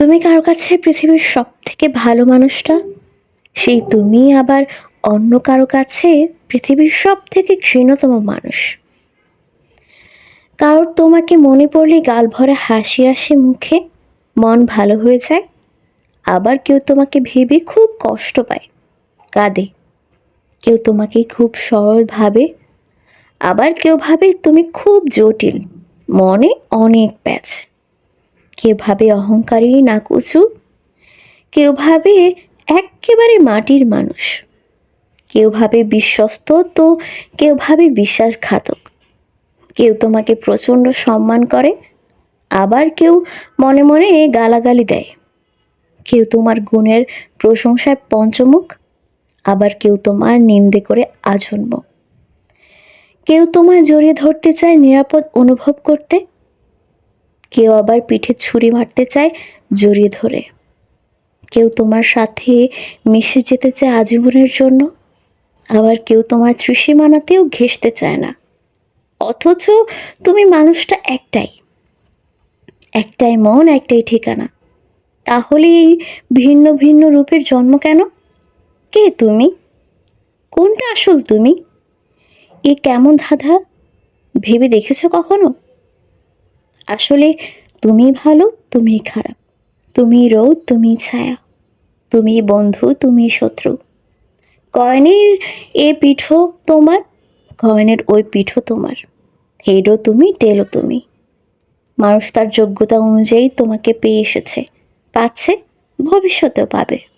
তুমি কারও কাছে পৃথিবীর সব থেকে ভালো মানুষটা? সেই তুমি আবার অন্য কারও কাছে পৃথিবীর সব থেকে ঘৃণতম মানুষ। কারোর তোমাকে মনে পড়লে গাল ভরা হাসি আসে মুখে, মন ভালো হয়ে যায়, আবার কেউ তোমাকে ভেবে খুব কষ্ট পায়, কাঁদে। কেউ তোমাকে খুব সরল ভাবে, আবার কেউ ভাবে তুমি খুব জটিল, মনে অনেক প্যাচ। কেউ ভাবে অহংকারী না কুচু। কেউ ভাবে একেবারে মাটির মানুষ। কেউ ভাবে বিশ্বস্ত তো কেউ ভাবে বিশ্বাসঘাতক। কেউ তোমাকে প্রচণ্ড সম্মান করে, আবার কেউ মনে মনে গালাগালি দেয়। কেউ তোমার গুণের প্রশংসায় পঞ্চমুখ, আবার কেউ তোমার নিন্দে করে আজন্ম। কেউ তোমায় জড়িয়ে ধরতে চায় নিরাপদ অনুভব করতে কেউ আবার পিঠে ছুরি মারতে চায় জড়িয়ে ধরে। কেউ তোমার সাথে মিশে যেতে চায় আজীবনের জন্য, আবার কেউ তোমার ত্রিসীমানাতেও ঘেঁষতে চায় না। অথচ তুমি মানুষটা একটাই একটাই মন, একটাই ঠিকানা। তাহলে এই ভিন্ন ভিন্ন রূপের জন্ম কেন? কে তুমি? কোনটা আসল তুমি? এ কেমন ধাঁধা? ভেবে দেখেছ কখনো? আসলে তুমি ভালো, তুমি খারাপ। তুমি রোদ তুমি ছায়া। তুমি বন্ধু, তুমি শত্রু। কয়েনের এ পিঠো তোমার, কয়নের ওই পিঠ তোমার। হেডও তুমি টেলও তুমি। মানুষ তার যোগ্যতা অনুযায়ী তোমাকে পেয়ে এসেছে। পাচ্ছে, ভবিষ্যতেও পাবে।